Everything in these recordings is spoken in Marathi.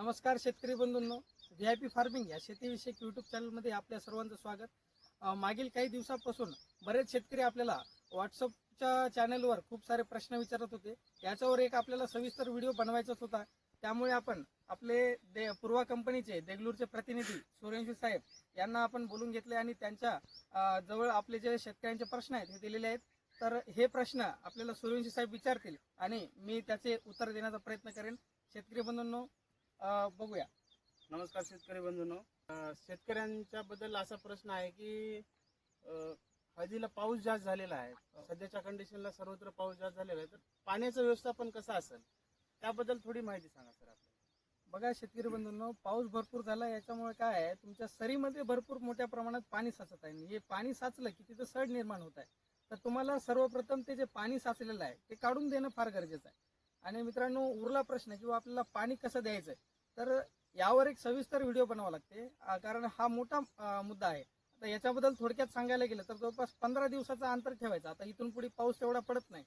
नमस्कार शेतकरी बंधूंनो. व्ही आय पी फार्मिंग या शेतीविषयक यूट्यूब चॅनलमध्ये आपल्या सर्वांचं स्वागत. मागील काही दिवसापासून बरेच शेतकरी आपल्याला व्हॉट्सअपच्या चॅनलवर खूप सारे प्रश्न विचारत होते. याच्यावर एक आपल्याला सविस्तर व्हिडिओ बनवायचाच होता. त्यामुळे आपण आपले दे पूर्वा कंपनीचे देगलूरचे प्रतिनिधी सूर्यवंशी साहेब यांना आपण बोलून घेतले आणि त्यांच्या जवळ आपले जे शेतकऱ्यांचे प्रश्न आहेत हे दिलेले आहेत. तर हे प्रश्न आपल्याला सूर्यवंशी साहेब विचारतील आणि मी त्याचे उत्तर देण्याचा प्रयत्न करेन. शेतकरी बंधूंनो बघूया. नमस्कार शेतकरी बंधूंनो. शेतकऱ्यांच्या बद्दल असा प्रश्न आहे की हळदीला पाऊस जास्त झालेला आहे. सध्याच्या कंडिशनला सर्वत्र पाऊस जास्त झालेला आहे. तर पाण्याचं व्यवस्थापन कसं असेल? त्याबद्दल थोडी माहिती सांगा सर आपल्याला. बघा शेतकरी बंधूंनो पाऊस भरपूर झाला याच्यामुळे काय आहे तुमच्या सरीमध्ये भरपूर मोठ्या प्रमाणात पाणी साचत आहे. हे पाणी साचलं की तिथं सड निर्माण होत आहे. तर तुम्हाला सर्वप्रथम ते जे पाणी साचलेलं आहे ते काढून देणं फार गरजेचं आहे. आणि मित्रांनो उरला प्रश्न किंवा आपल्याला पाणी कसं द्यायचं तर यावर एक सविस्तर व्हिडिओ बनावा लागते. कारण हा मोठा मुद्दा आहे. आता याच्याबद्दल थोडक्यात सांगायला गेलं तर जवळपास पंधरा दिवसाचा अंतर ठेवायचा. आता इथून पुढे पाऊस तेवढा पडत नाही.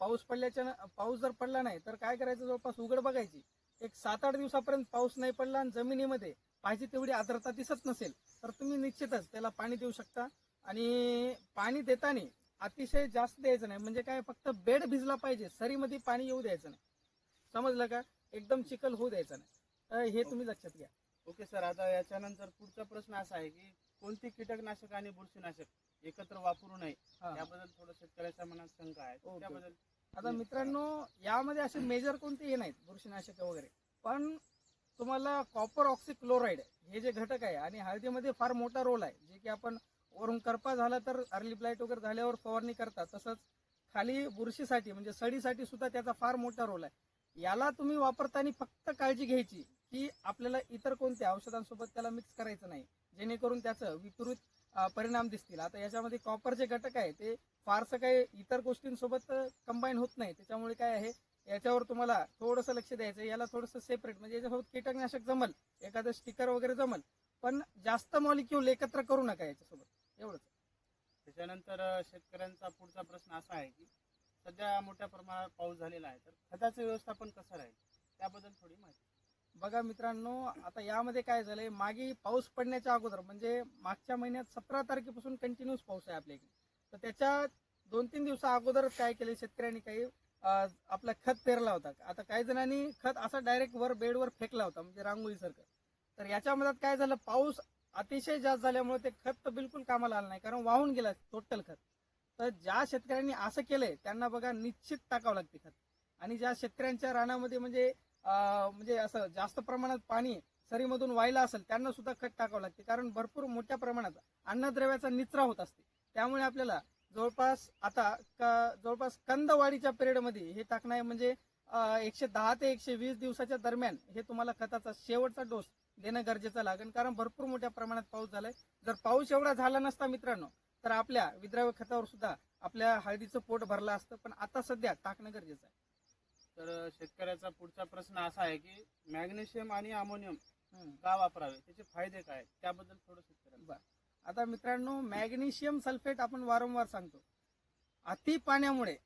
पाऊस पडल्याच्या पाऊस जर पडला नाही तर काय करायचं? जवळपास उघड बघायची. एक सात आठ दिवसापर्यंत पाऊस नाही पडला आणि जमिनीमध्ये पाहिजे तेवढी आर्द्रता दिसत नसेल तर तुम्ही निश्चितच त्याला पाणी देऊ शकता. आणि पाणी देताना अतिशय जास्त द्यायचं नाही. म्हणजे काय फक्त बेड भिजला पाहिजे. सरीमध्ये पाणी येऊ द्यायचं नाही. समजलं का? एकदम चिखल होऊ द्यायचं नाही. हे तुम्ही लक्षात घ्या. Okay sir. आता याच्यानंतर पुढचा प्रश्न असा आहे की कोणती कीटकनाशक आणि बुरशीनाशक एकत्र वापरू नये. त्याबद्दल थोडं शेतकऱ्याच्या मनात शंका आहे. त्याबद्दल आता मित्रांनो यामध्ये असे मेजर कोणते हे नाहीत बुरशीनाशक वगैरे. पण तुम्हाला कॉपर ऑक्सिक्लोराईड हे जे घटक आहे आणि हळदीमध्ये फार मोठा रोल आहे जे की आपण वरून करपा झाला तर अर्ली ब्लाईट वगैरे झाल्यावर फवारणी करतात. तसंच खाली बुरशीसाठी म्हणजे सडीसाठी सुद्धा त्याचा फार मोठा रोल आहे. याला तुम्ही वापरताना फक्त काळजी घ्यायची की आपल्याला इतर कोणत्या औषधांसोबत त्याला मिक्स करायचं नाही. जेणेकरून त्याचं विपरीत परिणाम दिसतील. आता याच्यामध्ये कॉपर जे घटक आहे ते फारसं काही इतर गोष्टींसोबत कंबाईन होत नाही. त्याच्यामुळे काय आहे याच्यावर तुम्हाला थोडंसं लक्ष द्यायचं याला थोडंसं सेपरेट म्हणजे याच्यासोबत कीटकनाशक जमल एखादं स्टिकर वगैरे जमल पण जास्त मॉलिक्यूल एकत्र करू नका याच्यासोबत. एवढंच. त्याच्यानंतर शेतकऱ्यांचा पुढचा प्रश्न असा आहे की सध्या मोठ्या प्रमाणात पाऊस झालेला आहे तर खताचं व्यवस्थापन कसं राहील? त्याबद्दल थोडी माहिती. बघा मित्रांनो आता यामध्ये काय झालंय मागे पाऊस पडण्याच्या अगोदर म्हणजे मागच्या महिन्यात सतरा तारखेपासून कंटिन्यूस पाऊस आहे आपल्या इकडे. तर त्याच्या दोन तीन दिवसा अगोदर काय केले शेतकऱ्यांनी काही आपला खत पेरला होता. आता काही जणांनी खत असा डायरेक्ट वर बेडवर फेकला होता म्हणजे रांगोळीसारखं. तर याच्या मधात काय झालं पाऊस अतिशय जास्त झाल्यामुळे ते खत तर बिलकुल कामाला आलं नाही कारण वाहून गेलं टोटल खत. तर ज्या शेतकऱ्यांनी असं केलंय त्यांना बघा निश्चित टाकावं लागते खत. आणि ज्या शेतकऱ्यांच्या रानामध्ये म्हणजे म्हणजे असं जास्त प्रमाणात पाणी सरीमधून व्हायला असेल त्यांना सुद्धा खत टाकावं लागते. कारण भरपूर मोठ्या प्रमाणात अन्नद्रव्याचा निचरा होत असते. त्यामुळे आपल्याला जवळपास आता क- जवळपास कंदवाढीच्या पिरियडमध्ये हे टाकणं आहे म्हणजे एकशे दहा ते एकशे वीस दिवसाच्या दरम्यान हे तुम्हाला खताचा शेवटचा डोस देणं गरजेचं लागेल कारण भरपूर मोठ्या प्रमाणात पाऊस झालाय जर पाऊस एवढा झाला नसता मित्रांनो तर आपल्या विद्राव्य खतावर सुद्धा आपल्या हळदीचं पोट भरलं असतं पण आता सध्या टाकणं गरजेचं आहे तर शेतकऱ्याचा पुढचा प्रश्न असा आहे की मॅग्नेशियम आणि अमोनियम. का वापरावे त्याचे फायदे काय? त्याबद्दल थोडं शेतकऱ्यांना बर. आता मित्रांनो मॅग्नेशियम सल्फेट आपण वारंवार सांगतो अति पाण्यामुळे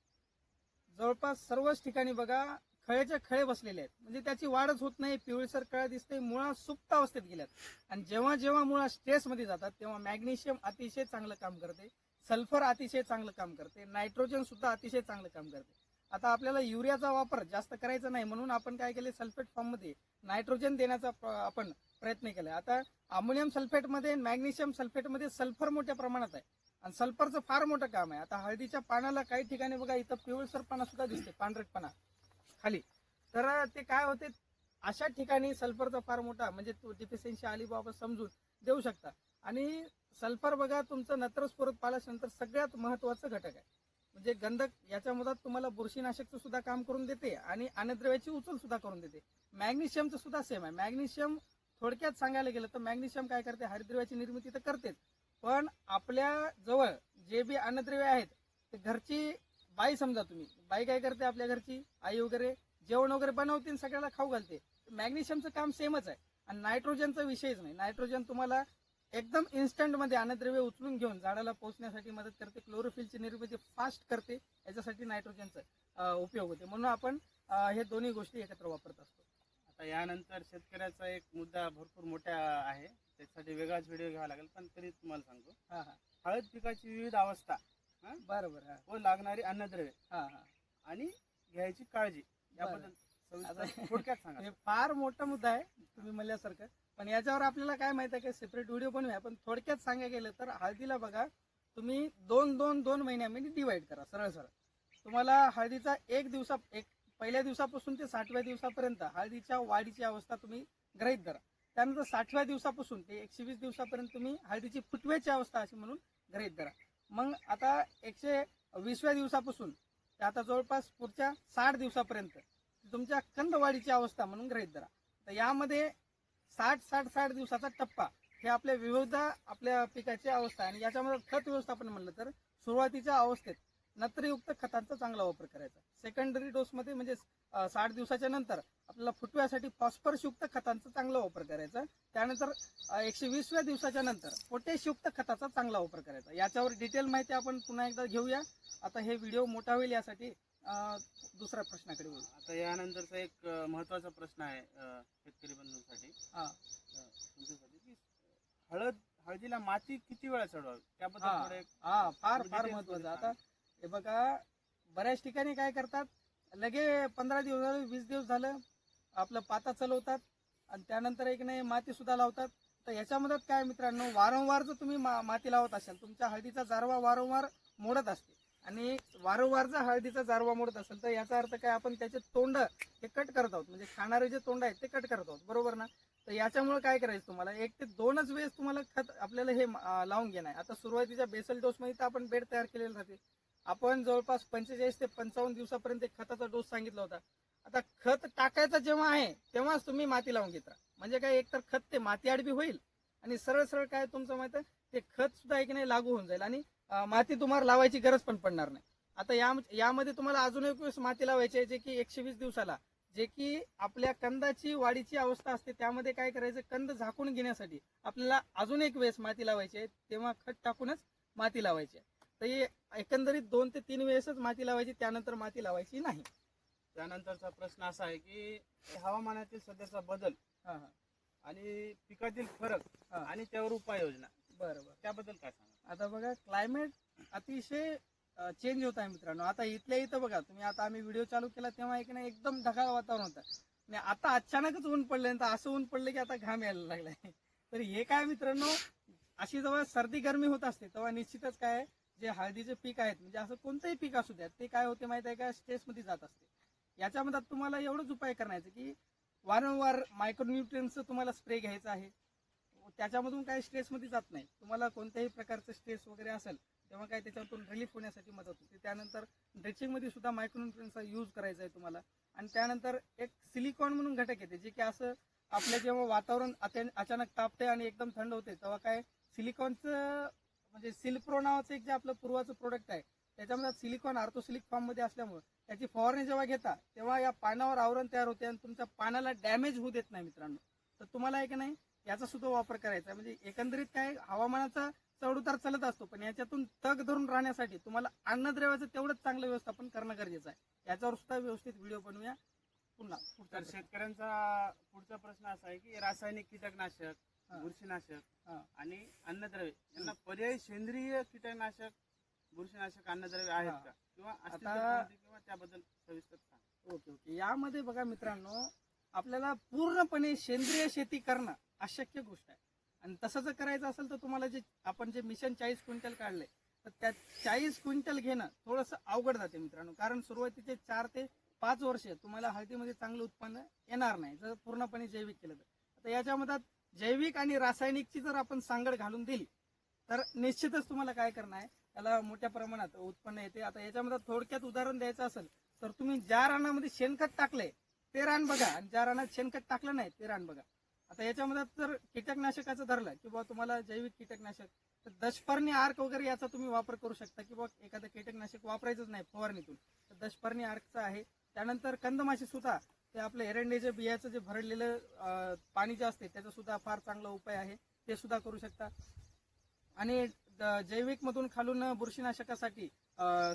जवळपास सर्वच ठिकाणी बघा खळेचे खळे बसलेले आहेत. म्हणजे त्याची वाढच होत नाही पिवळसर कळ्या दिसते मुळा सुप्त अवस्थेत गेल्यात. आणि जेव्हा जेव्हा मुळा स्ट्रेसमध्ये जातात तेव्हा मॅग्नेशियम अतिशय चांगलं काम करते. सल्फर अतिशय चांगलं काम करते. नायट्रोजन सुद्धा अतिशय चांगलं काम करते. आता आपल्याला युरियाचा वापर जास्त करायचा नाही म्हणून आपण काय केले सल्फेट फॉर्ममध्ये नायट्रोजन देण्याचा आपण प्रयत्न केला. आता अमोनियम सल्फेटमध्ये मॅग्नेशियम सल्फेटमध्ये सल्फर मोठ्या प्रमाणात आहे. आणि सल्फरचं फार मोठं काम आहे. आता हळदीच्या पानाला काही ठिकाणी बघा इथं पिवळसरपणा सुद्धा दिसते पांढरटपणा. खाली. तर ते काय होते अशा ठिकाणी सल्फरचा फार मोठा म्हणजे तो डिफिशियन्सी आली बाबा समजून देऊ शकता. आणि सल्फर बघा तुमचं नत्रस्फुरत पाल्यानंतर सगळ्यात महत्वाचं घटक आहे. म्हणजे गंधक याच्या मदत तुम्हाला बुरशीनाशकचं सुद्धा काम करून देते आणि अन्नद्रव्याची उचल सुद्धा करून देते. मॅग्नेशियमचं सुद्धा सेम आहे. मॅग्नेशियम थोडक्यात सांगायला गेलं तर मॅग्नेशियम काय करते? हरिद्रव्याची निर्मिती तर करतेच. पण आपल्या जवळ जे बी अन्नद्रव्य आहेत ते घरची बाई समजा तुम्ही बाई काय करते आपल्या घरची आई वगैरे जेवण वगैरे बनवते आणि सगळ्याला खाऊ घालते. मॅग्नेशियमचं काम सेमच आहे. आणि नायट्रोजनचा विषयच नाही. नायट्रोजन तुम्हाला एकदम इन्स्टंटमध्ये अन्नद्रव्य उचलून घेऊन झाडाला पोहोचण्यासाठी मदत करते क्लोरोफिलची निर्मिती फास्ट करते याच्यासाठी नायट्रोजनचा उपयोग होते. म्हणून आपण हे दोन्ही गोष्टी एकत्र वापरत असतो. आता यानंतर शेतकऱ्याचा एक मुद्दा भरपूर मोठा आहे. त्यासाठी वेगळाच व्हिडिओ घ्यावा लागेल पण तरी तुम्हाला सांगतो. हा हा. हळद पिकाची विविध अवस्था बरोबर हा. व लागणारी अन्नद्रव्ये. हा हा. आणि घ्यायची काळजी. याबद्दल सविस्तर आता- थोडक्यात सांगा. हे फार मोठा मुद्दा आहे तुम्ही म्हणल्यासारखं. पण याच्यावर आपल्याला काय माहिती आहे का सेपरेट व्हिडिओ बनवूया. पण थोडक्यात सांगायला गेलं तर हळदीला बघा तुम्ही दोन दोन दोन महिन्यामध्ये डिवाइड करा सरळ सरळ. तुम्हाला हळदीचा एक दिवसा एक पहिल्या दिवसापासून ते साठव्या दिवसापर्यंत हळदीच्या वाढीची अवस्था तुम्ही ग्रहित धरा. त्यानंतर साठव्या दिवसापासून ते एकशे वीस दिवसापर्यंत तुम्ही हळदीची फुटव्याची अवस्था अशी म्हणून ग्रहित धरा. मग आता एकशे वीसव्या दिवसापासून ते आता जवळपास पुढच्या साठ दिवसापर्यंत तुमच्या कंदवाढीची अवस्था म्हणून ग्रहित धरा. तर यामध्ये साठ साठ साठ दिवसाचा टप्पा हे आपल्या विविध आपल्या पिकाची अवस्था आणि याच्यामध्ये खत व्यवस्थापन म्हणलं तर सुरुवातीच्या अवस्थेत नत्रयुक्त खतांचा चांगला वापर करायचा. सेकंडरी डोसमध्ये म्हणजे साठ दिवसाच्या नंतर आपल्याला फुटव्यासाठी फॉस्फरसयुक्त खतांचा चांगला वापर करायचा. त्यानंतर एकशे वीसव्या दिवसाच्या नंतर पोटॅशयुक्त खताचा चांगला वापर करायचा. याच्यावर डिटेल माहिती आपण पुन्हा एकदा घेऊया. आता हे व्हिडिओ मोठा होईल यासाठी दुसऱ्या प्रश्नाकडे बोलू आता यानंतरचा एक महत्त्वाचा प्रश्न आहे शेतकरी बंधूंसाठी. हा. तुमच्यासाठी हळद हळदीला माती किती वेळा चढवावी? त्याबद्दल हा. फार फार महत्वाचं. आता हे बघा बऱ्याच ठिकाणी काय करतात लगे पंधरा दिवस झाले वीस दिवस झालं आपलं पाता चलवतात आणि त्यानंतर एक नाही मातीसुद्धा लावतात. तर याच्यामध्ये काय मित्रांनो वारंवार जर तुम्ही मा- माती लावत असाल तुमच्या हळदीचा जारवा वारंवार मोडत असते. आणि वारंवार जर हळदीचा जारवा मोडत असेल तर याचा अर्थ काय आपण त्याचे तोंड हे कट करत आहोत. म्हणजे खाणारे जे तोंड आहेत ते कट करत आहोत. बरोबर ना? तर याच्यामुळे काय करायचं तुम्हाला? एक ते दोनच वेळेस तुम्हाला खत आपल्याला हे लावून घेणं आहे. आता सुरुवातीच्या बेसल डोसमध्ये तर आपण बेड तयार केलेलं राहते. आपण जवळपास पंचेचाळीस ते पंचावन्न दिवसापर्यंत एक खताचा डोस सांगितला होता. आता खत टाकायचं जेव्हा आहे तेव्हाच तुम्ही माती लावून घेत. राहा म्हणजे काय एकतर खत ते माती आडबी होईल आणि सरळ सरळ काय तुमचं माहिती आहे, ते खत सुद्धा एक नाही लागू होऊन जाईल आणि माती तुम्हाला लावायची गरज पण पडणार नाही. आता या यामध्ये तुम्हाला अजून एक वेळेस माती लावायची आहे जे की एकशे वीस दिवसाला. जे की आपल्या कंदाची वाढीची अवस्था असते त्यामध्ये काय करायचं? कंद झाकून घेण्यासाठी आपल्याला अजून एक वेळेस माती लावायची आहे. तेव्हा खत टाकूनच माती लावायची आहे. तर हे एकंदरीत दोन ते तीन वेळेसच माती लावायची त्यानंतर माती लावायची नाही. त्यानंतरचा प्रश्न असा आहे की हवामानातील सध्याचा बदल हा हा. आणि पिकातील फरक हा. आणि त्यावर उपाययोजना. बरं बरं. त्याबद्दल काय सांगा आता बघा क्लायमेट अतिशय चेंज होत आहे मित्रांनो. आता इथल्या इथं बघा तुम्ही आता आम्ही व्हिडिओ चालू केला तेव्हा एक नाही एकदम ढगाळ वातावरण होतं. आणि आता अचानकच ऊन पडलं तर असं ऊन पडलं की आता घाम यायला लागलाय. तर हे काय मित्रांनो अशी जेव्हा सर्दी गरमी होत असते तेव्हा निश्चितच काय आहे, जे हळदीचे पीक आहेत म्हणजे असं कोणतंही पीक असू द्या ते काय होते माहिती आहे का? स्ट्रेसमध्ये जात असते. याच्यामध्ये तुम्हाला एवढंच उपाय करण्याचं की वारंवार मायक्रोन्युट्रियन्सचं तुम्हाला स्प्रे घ्यायचा आहे. त्याच्यामधून काही स्ट्रेसमध्ये जात नाही. तुम्हाला कोणत्याही प्रकारचं स्ट्रेस वगैरे असेल तेव्हा काय त्याच्यातून रिलीफ होण्यासाठी मदत होते. त्यानंतर ड्रेचिंगमध्ये सुद्धा मायक्रोन्युट्रियन्सचा यूज करायचा आहे तुम्हाला. आणि त्यानंतर एक सिलिकॉन म्हणून घटक येते जे की असं आपलं जेव्हा वातावरण अचानक तापते आणि एकदम थंड होते तेव्हा काय सिलिकॉनचं म्हणजे सिल्प्रो नावाचं एक जे आपलं पूर्वाचं प्रोडक्ट आहे त्याच्यामध्ये सिलिकॉन आर्थोसिलिक फॉर्ममध्ये असल्यामुळे त्याची फवारणी जेव्हा घेता तेव्हा या पानावर आवरण तयार होते आणि तुमच्या पानाला डॅमेज होऊ देत नाही मित्रांनो. तर तुम्हाला एक नाही याचा सुद्धा वापर करायचा आहे. म्हणजे एकंदरीत काय हवामानाचा चढउतार चालत असतो पण याच्यातून तग धरून राहण्यासाठी तुम्हाला अन्नद्रव्याचं तेवढंच चांगलं व्यवस्थापन करणं गरजेचं आहे. याच्यावर सुद्धा व्यवस्थित व्हिडिओ बनवूया. पुन्हा तर शेतकऱ्यांचा पुढचा प्रश्न असा आहे की रासायनिक कीटकनाशक. बुरशीनाशक. आणि अन्नद्रव्ये. यांना पर्यायी सेंद्रिय कीटकनाशक बुरशीनाशक अन्नद्रव्ये आहेत. का? किंवा आता- किंवा त्याबद्दल सविस्तर सांगा. Okay okay. यामध्ये बघा मित्रांनो आपल्याला पूर्णपणे सेंद्रिय शेती करणं अशक्य गोष्ट आहे. आणि तसं जर करायचं असेल तर तुम्हाला जे आपण जे मिशन चाळीस क्विंटल काढले तर त्या चाळीस क्विंटल घेणं थोडंसं अवघड जाते मित्रांनो. कारण सुरुवातीचे चार ते पाच वर्ष तुम्हाला हळदीमध्ये चांगलं उत्पन्न येणार नाही जर पूर्णपणे जैविक केलं तर. आता याच्यामध्ये जैविक आणि रासायनिकची जर आपण सांगड घालून दिली तर निश्चितच तुम्हाला काय करणं आहे? त्याला मोठ्या प्रमाणात उत्पन्न येते. आता याच्यामध्ये थोडक्यात उदाहरण द्यायचं असेल तर तुम्ही ज्या रानामध्ये शेणखत टाकले ते रान बघा. आणि ज्या रानात शेणखत टाकलं नाही ते रान बघा. आता याच्यामध्ये जर कीटकनाशकाचं धरलं की बुवा तुम्हाला जैविक कीटकनाशक तर दशपर्णी आर्क वगैरे याचा तुम्ही वापर करू शकता की बाबा एखादं कीटकनाशक वापरायचंच नाही फवारणीतून. तर दशपर्णी आर्कचं आहे. त्यानंतर कंदमाशी सुद्धा ते आपलं एरंडेच्या बियाचं जे भरलेलं अं, पाणी जे असते त्याचा सुद्धा फार चांगला उपाय आहे. ते सुद्धा करू शकता. आणि जैविक मधून खालून बुरशीनाशकासाठी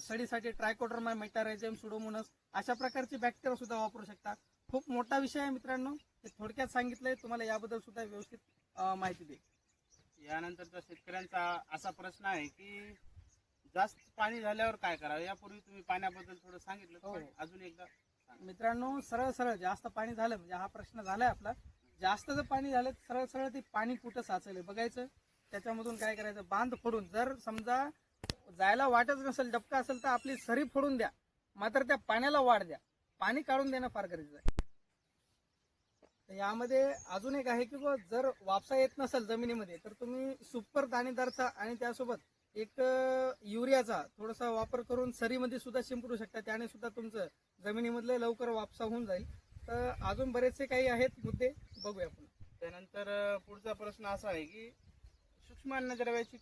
सडीसाठी ट्रायकोडर्मा मेटारायझम सुडोमोनस अशा प्रकारचे बॅक्टेरिया सुद्धा वापरू शकता. खूप मोठा विषय आहे मित्रांनो. ते थोडक्यात सांगितलंय. तुम्हाला याबद्दल सुद्धा व्यवस्थित माहिती देईल यानंतरचा शेतकऱ्यांचा असा प्रश्न आहे की जास्त पाणी झाल्यावर काय करावं? यापूर्वी तुम्ही पाण्याबद्दल थोडं सांगितलं. हो. अजून एकदा मित्रांनो सरळ सरळ जास्त पाणी झालं म्हणजे हा प्रश्न झालाय आपला. जास्त जर पाणी झालं सरळ सरळ ते पाणी कुठं साचलंय बघायचं. त्याच्यामधून काय करायचं? बांध फोडून. जर समजा जायला वाटच नसेल डबका असेल तर आपली सरी फोडून द्या. मात्र त्या पाण्याला वाढ द्या. पाणी काढून देणं फार गरजेचं आहे. तर यामध्ये अजून एक आहे की बुवा जर वापसा येत नसेल जमिनीमध्ये तर तुम्ही सुपर दाणेदारचा आणि त्यासोबत एक युरियाचा थोडासा वापर करून सरीमध्ये सुद्धा शिंपडू शकता. त्याने सुद्धा तुमचं जमिनीमधलं लवकर वापसा होऊन जाईल. तर अजून बरेचसे काही आहेत मुद्दे बघूया आपण त्यानंतर पुढचा प्रश्न असा आहे की सूक्ष्म अन्नद्रव्याची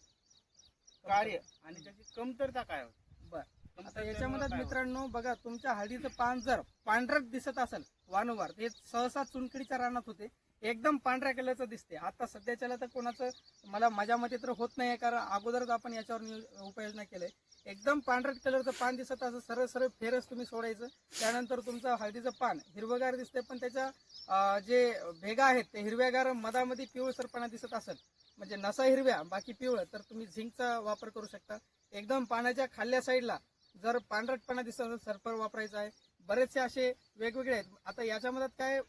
कार्य आणि त्याची कमतरता काय होती? बर. आता याच्यामध्ये? मित्रांनो बघा तुमच्या हळदीचं पान जर पांढरट दिसत असेल वारंवार हे सहसा चुनखडीच्या रानात होते. एकदम पांढऱ्या कलरचं दिसते आता सध्याच्याला तर कोणाचं मला माझ्या मते तर होत नाही कारण अगोदरच आपण याच्यावर उपाययोजना केलंय. एकदम पांढऱ्या कलरचं पान दिसत असं सरळ सरळ फेरच तुम्ही सोडायचं. त्यानंतर तुमचं हळदीचं पान हिरवगार दिसते पण त्याच्या जे भेगा आहेत ते हिरव्यागार मधामध्ये पिवळसरपणा दिसत असेल म्हणजे नसा हिरव्या बाकी पिवळं तर तुम्ही झिंकचा वापर करू शकता. एकदम पाण्याच्या खाल्ल्या साईडला जर पांढरटपणा दिसत असेल सरपर वापरायचा आहे. बरेचसे असे वेगवेगळे आहेत. आता याच्यामध्ये काय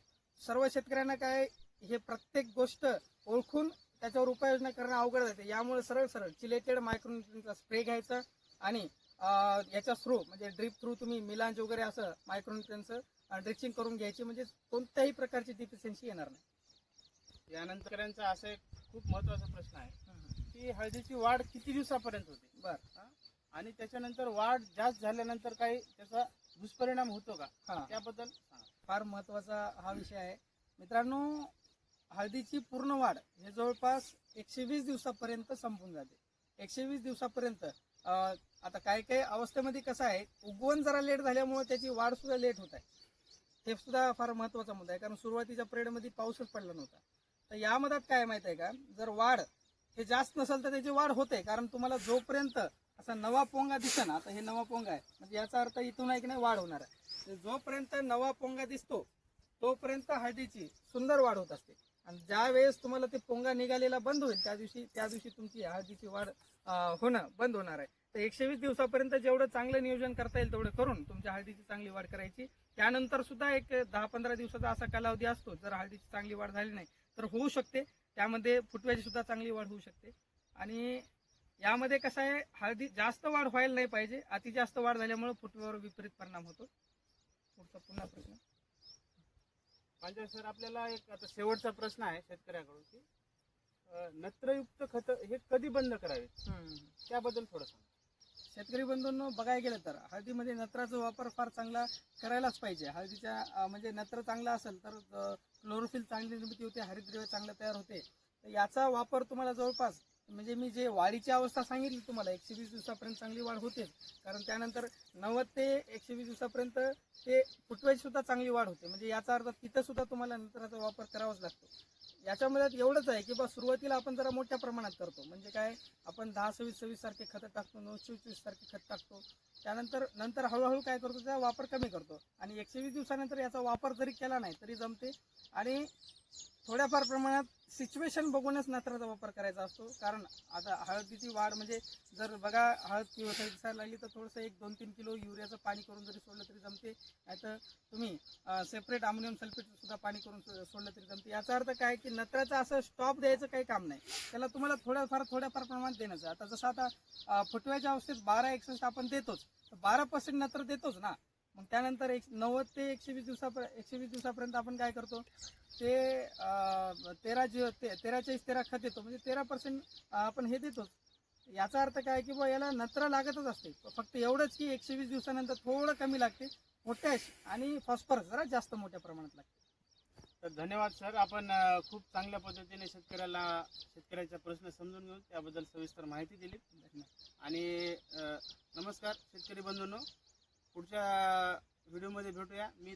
सर्व शेतकऱ्यांना काय हे प्रत्येक गोष्ट ओळखून त्याच्यावर उपाययोजना करणं अवघड जाते. यामुळे सरळ सरळ चिलेटेड मायक्रोन्युट्रिनचा स्प्रे घ्यायचा आणि याच्या थ्रू म्हणजे ड्रीप थ्रू तुम्ही मिलांज वगैरे असं मायक्रोन्युट्रिनचं ड्रिचिंग करून घ्यायची. म्हणजे कोणत्याही प्रकारची डिफिशियन्सी येणार नाही. यानंतरचा असा एक खूप महत्त्वाचा प्रश्न आहे की हळदीची वाढ किती दिवसापर्यंत होते? बर. आणि त्याच्यानंतर वाढ जास्त झाल्यानंतर काही त्याचा दुष्परिणाम होतो का? त्याबद्दल. फार महत्त्वाचा हा विषय आहे. मित्रांनो हळदीची पूर्ण वाढ हे जवळपास एकशे वीस दिवसापर्यंत संपून जाते. एकशे वीस दिवसापर्यंत आता काही काही अवस्थेमध्ये कसं आहे उगवण जरा लेट झाल्यामुळे त्याची वाढ सुद्धा लेट होत आहे. हे सुद्धा फार महत्त्वाचा मुद्दा आहे कारण सुरुवातीच्या पिरियडमध्ये पाऊसच पडला नव्हता. तर यामध्ये काय माहीत आहे का? जर वाढ हे जास्त नसेल तर त्याची वाढ होते कारण तुम्हाला जोपर्यंत असा नवा पोंगा दिसतो ना आता हे नवा पोंगा आहे म्हणजे याचा अर्थ इथून आहे की नाही वाढ होणार आहे. जोपर्यंत नवा पोंगा दिसतो तोपर्यंत हळदीची सुंदर वाढ होत असते. आणि ज्या वेळेस तुम्हाला ते पोंगा निघालेला बंद होईल त्या दिवशी त्या दिवशी तुमची हळदीची वाढ होणं बंद होणार आहे. तर एकशे वीस दिवसापर्यंत जेवढं चांगलं नियोजन करता येईल तेवढं करून तुमच्या हळदीची चांगली वाढ करायची. त्यानंतर सुद्धा एक दहा पंधरा दिवसाचा असा कालावधी असतो जर हळदीची चांगली वाढ झाली नाही तर होऊ शकते. त्यामध्ये फुटव्याची सुद्धा चांगली वाढ होऊ शकते. आणि यामध्ये कसं आहे हळदी जास्त वाढ व्हायला नाही पाहिजे. अति जास्त वाढ झाल्यामुळे फुटव्यावर विपरीत परिणाम होतो. पुढचा पुन्हा प्रश्न. म्हणजे सर आपल्याला एक आता शेवटचा प्रश्न आहे शेतकऱ्याकडून की अं, नत्रयुक्त खत हे कधी बंद करावेत? त्याबद्दल थोडं सांगा. शेतकरी बंधूंनो बघायला गेलं तर हळदीमध्ये नत्राचा वापर फार चांगला करायलाच पाहिजे. हळदीच्या अं, म्हणजे नत्र चांगला असेल तर क्लोरोफिल चांगली निर्मिती होते हरितद्रव्य चांगलं तयार होते. तर याचा वापर तुम्हाला जवळपास म्हणजे मी जे वाढीची अवस्था सांगितली तुम्हाला एकशे वीस दिवसापर्यंत चांगली वाढ होते. कारण त्यानंतर नव्वद ते एकशे वीस दिवसापर्यंत ते फुटव्याची सुद्धा चांगली वाढ होते. म्हणजे याचा अर्थ तिथं सुद्धा तुम्हाला नंतराचा वापर करावाच लागतो. याच्यामध्ये एवढंच आहे की बा सुरुवातीला आपण जरा मोठ्या प्रमाणात करतो. म्हणजे काय आपण दहा सव्वीस सव्वीस सारखे खतं टाकतो नऊशे वीस सारखे खत टाकतो. त्यानंतर नंतर हळूहळू काय करतो त्याचा वापर कमी करतो. आणि एकशे वीस दिवसानंतर याचा वापर जरी केला नाही तरी जमते. आणि थोड्याफार प्रमाणात सिच्युएशन बघूनच नत्राचा वापर करायचा असतो. कारण आता हळदीची वाढ म्हणजे जर बघा हळद किंवा दिसायला लागली तर थोडंसं एक दोन तीन किलो युरियाचं पाणी करून जरी सोडलं तरी जमते. नाहीतर तुम्ही सेपरेट अमोनियम सल्फेटसुद्धा पाणी करून सोडलं तरी जमते. याचा अर्थ काय की नत्राचं असं स्टॉप द्यायचं काही काम नाही. त्याला तुम्हाला थोड्याफार थोड्याफार प्रमाणात देण्याचं आता जसं आता फुटव्याच्या अवस्थेत बारा एकसष्ट आपण देतोच. तर बारा पर्सेंट नत्र देतोच ना. मग त्यानंतर एक नव्वद ते एकशे वीस दिवसापर्यंत एकशे वीस दिवसापर्यंत आपण काय करतो? ते तेरा जे ते- तेरा चाळीस तेरा खत देतो म्हणजे तेरा पर्सेंट आपण हे देतोच. याचा अर्थ काय की बुवा याला नत्र लागतच असते. फक्त एवढंच की एकशे वीस दिवसानंतर थोडं कमी लागते पोटॅश आणि फॉस्फरस जरा जास्त मोठ्या प्रमाणात लागते. तर धन्यवाद सर. आपण खूप चांगल्या पद्धतीने शेतकऱ्याला शेतकऱ्याचा प्रश्न समजून घेऊन त्याबद्दल सविस्तर माहिती दिली. आणि नमस्कार शेतकरी बंधूंनो. पुढच्या व्हिडिओमध्ये भेटूया. मी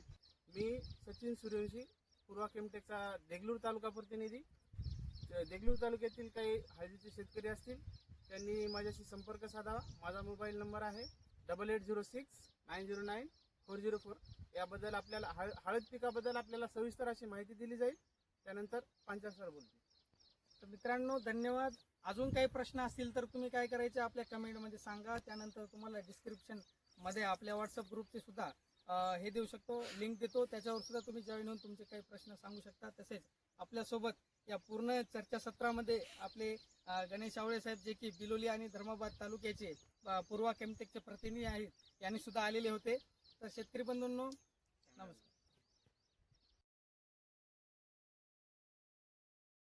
मी सचिन सूर्यवंशी पूर्वा केमटेकचा देगलूर तालुका प्रतिनिधी. देगलूर तालुक्यातील काही हळदीचे शेतकरी असतील त्यांनी माझ्याशी संपर्क साधावा. माझा मोबाईल नंबर आहे double eight zero six nine zero nine four zero four याबद्दल आपल्याला हळ- हळद पिकाबद्दल आपल्याला सविस्तर अशी माहिती दिली जाईल. त्यानंतर पांचाळ सर बोलतील. तर मित्रांनो धन्यवाद. अजून काही प्रश्न असतील तर तुम्ही काय करायचे आपल्या कमेंटमध्ये सांगा. त्यानंतर तुम्हाला डिस्क्रिप्शन मध्ये आपल्या व्हॉट्सअप ग्रुपचे सुद्धा हे देऊ शकतो. लिंक देतो. त्याच्यावर सुद्धा तुम्ही जॉईन होऊन तुमचे काही प्रश्न सांगू शकता. तसेच आपल्यासोबत या पूर्ण चर्चासत्रामध्ये आपले गणेश आवळे साहेब जे की बिलोली आणि धर्माबाद तालुक्याचे पूर्वा केमटेकचे प्रतिनिधी आहेत यांनी सुद्धा आलेले होते. तर शेतकरी बंधूंनो नमस्कार.